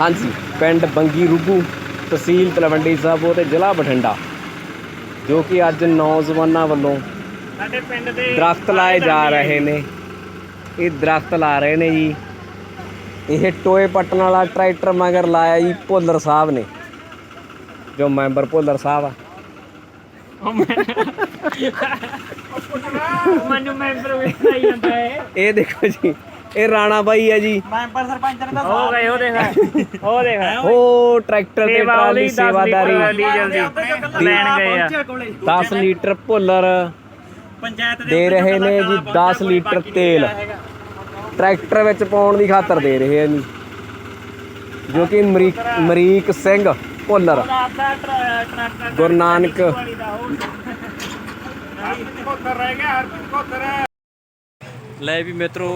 ਹਾਂਜੀ ਪਿੰਡ ਬੰਗੀ ਰੁੱਗੂ ਤਹਿਸੀਲ ਤਲਵੰਡੀ ਸਾਬੋ ਤੇ ਜ਼ਿਲ੍ਹਾ ਬਠਿੰਡਾ ਜੋ ਕਿ ਅੱਜ ਨੌਜਵਾਨਾਂ ਵੱਲੋਂ ਸਾਡੇ ਪਿੰਡ ਦੇ ਦਰਖਤ ਲਾਏ ਜਾ ਰਹੇ ਨੇ। ਇਹ ਦਰਖਤ ਲਾ ਰਹੇ ਨੇ ਜੀ। ਇਹ ਟੋਏ ਪੱਟਣ ਵਾਲਾ ਟਰੈਕਟਰ ਮਗਰ ਲਾਇਆ ਜੀ ਭੁੱਲਰ ਸਾਹਿਬ ਨੇ ਜੋ ਮੈਂਬਰ ਭੁੱਲਰ ਸਾਹਿਬ ਆ। ਮੈਨੂੰ ਮੈਂਬਰ ਵੇਖਦਾ ਹੀ ਜਾਂਦਾ ਹੈ। ਇਹ ਦੇਖੋ ਜੀ ਇਹ ਰਾਣਾ ਬਾਈ ਆ ਜੀ। ਮੈਂਬਰ ਸਰਪੰਚ ਨੇ ਤਾਂ ਹੋ ਗਏ ਉਹ ਦੇਖ ਉਹ ਦੇਖ ਉਹ ਟਰੈਕਟਰ ਤੇ ਸੇਵਾ ਟਰਾਲੀ ਵਾਲੀ ਸੇਵਾਦਾਰੀ। ਡੀਜ਼ਲ ਦੀ ਲੈਣ ਗਏ ਆ। 10 ਲੀਟਰ ਭੁੱਲਰ। ਪੰਚਾਇਤ ਦੇ ਰਹੇ ਨੇ ਜੀ 10 ਲੀਟਰ ਤੇਲ। ਟਰੈਕਟਰ ਵਿੱਚ ਪਾਉਣ ਦੀ ਖਾਤਰ ਦੇ ਰਹੇ ਆ ਜੀ। ਜੋ ਕਿ ਮਰੀਕ ਮਰੀਕ ਸਿੰਘ ਭੁੱਲਰ। ਗੁਰੂ ਨਾਨਕ ਕੋਤਰ ਰਹਿ ਗਿਆ ਹਰ ਕੋਤਰ ਲੈ ਵੀ ਮਿੱਤਰੋ,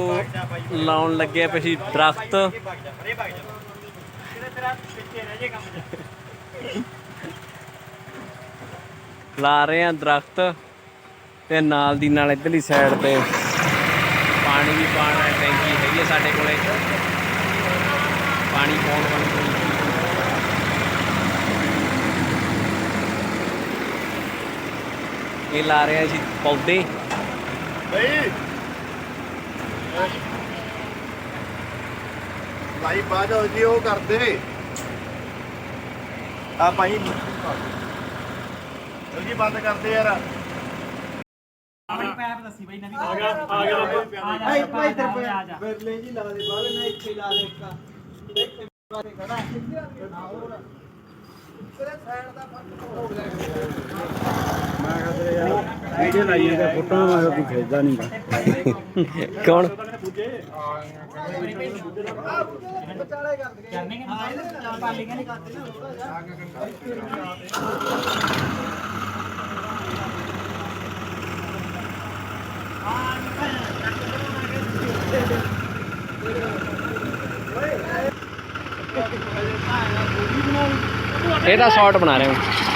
ਲਾਉਣ ਲੱਗੇ ਪਏ ਸੀ ਦਰਖਤ। ਲਾ ਰਹੇ ਆ ਦਰਖਤ ਤੇ ਨਾਲ ਦੀ ਨਾਲ ਇਧਰਲੀ ਸਾਈਡ ਤੇ ਪਾਣੀ ਵੀ ਪਾਣਾ ਟੈਂਕੀ ਹੈਗੀ ਹੈ ਸਾਡੇ ਕੋਲੇ। ਪਾਣੀ ਪਾਉਣ ਵਾਲੀ ਇਹ ਲਾ ਰਹੇ ਆ ਜੀ ਪੌਦੇ। ਬਈ। ਭਾਈ ਬਾਜੋ ਜੀ ਉਹ ਕਰਦੇ। ਆ ਭਾਈ ਜੀ ਬੰਦ ਕਰਦੇ ਯਾਰ। ਆਪਣੀ ਪੈਪ ਦੱਸੀ ਬਈ ਨਵੀਂ ਆ ਗਿਆ ਆ ਗਿਆ ਭਾਈ ਭਾਈ ਇੱਧਰ ਪੈ ਆ ਜਾ। ਬਿਰਲੇ ਜੀ ਲਾ ਦੇ ਬਾਹਰ ਨਾ ਇੱਥੇ ਲਾ ਦੇ ਇੱਕ ਇੱਥੇ ਬਾਰੇ ਖੜਾ ਵੀਡੀਓ ਲਾਈ ਹੈ ਫੋਟੋ ਮੈਂ ਕੋਈ ਖੇਡਦਾ ਨਹੀਂ ਕੌਣ ਜਾਣੇ ਕਿ ਹਾਂ ਇਹਦੇ ਨਾਲ ਪਾਲੀ ਨਹੀਂ ਕਰਦੇ ਇਹਦਾ ਸ਼ਾਰਟ ਬਣਾ ਰਹੇ ਹਾਂ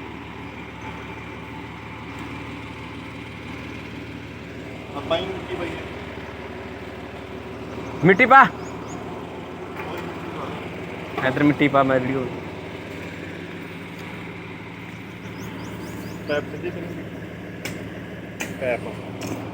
ਨਾ ਪਿੱਛੇ ਰੱਖ ਪੱਟੇ ਆ ਯਾਰ ਰੱਖ ਪੱਟੇ ਨਹੀਂ